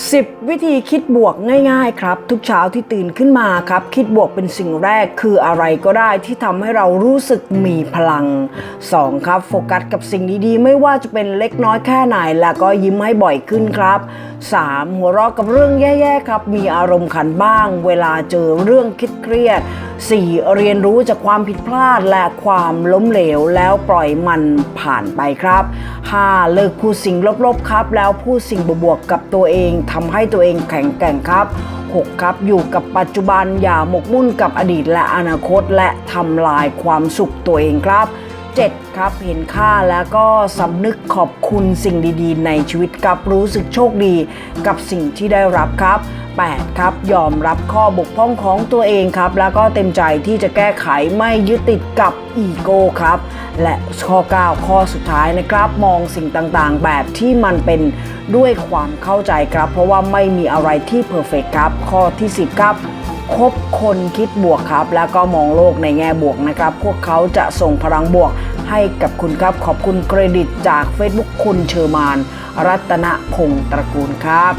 10 วิธีคิดบวกง่าย ๆ ครับ ทุกเช้าที่ตื่นขึ้นมาครับ คิดบวกเป็นสิ่งแรกคืออะไรก็ได้ที่ทำให้เรารู้สึกมีพลัง 2. ครับ โฟกัสกับสิ่งดีๆ ไม่ว่าจะเป็นเล็กน้อยแค่ไหน แล้วก็ยิ้มให้บ่อยขึ้นครับ 3. หัวเราะกับเรื่องแย่ๆครับ มีอารมณ์ขันบ้าง เวลาเจอเรื่องคิดเครียด 4. เรียนรู้จากความผิดพลาดและความล้มเหลวแล้วปล่อยมันผ่านไปครับ 5. เลิกพูดสิ่งลบๆครับ แล้วพูดสิ่งบวกๆกับตัวเองทำให้ตัวเองแข็งแกร่งครับ 6. ครับอยู่กับปัจจุบันอย่าหมกมุ่นกับอดีตและอนาคต และทำลายความสุขตัวเองครับ 7. ครับเห็นค่าแล้วก็สำนึกขอบคุณสิ่งดีๆ ในชีวิตครับรู้สึกโชคดีกับสิ่งที่ได้รับครับ 8. ครับยอมรับข้อบกพร่องของตัวเองครับ แล้วก็เต็มใจที่จะแก้ไขไม่ยึดติดกับอีโก้ครับ และข้อ 9 ข้อสุดท้ายนะครับ มองสิ่งต่างๆ แบบที่มันเป็น ด้วยความเข้าใจครับ เพราะว่าไม่มีอะไรที่เพอร์เฟกครับ ข้อที่ 10 ครับคบคนคิดบวกครับ แล้วก็มองโลกในแง่บวกนะครับ พวกเขาจะส่งพลังบวกให้กับคุณครับ ขอบคุณเครดิตจาก Facebook คุณเชอร์มาน รัตนพงศ์ตระกูลครับ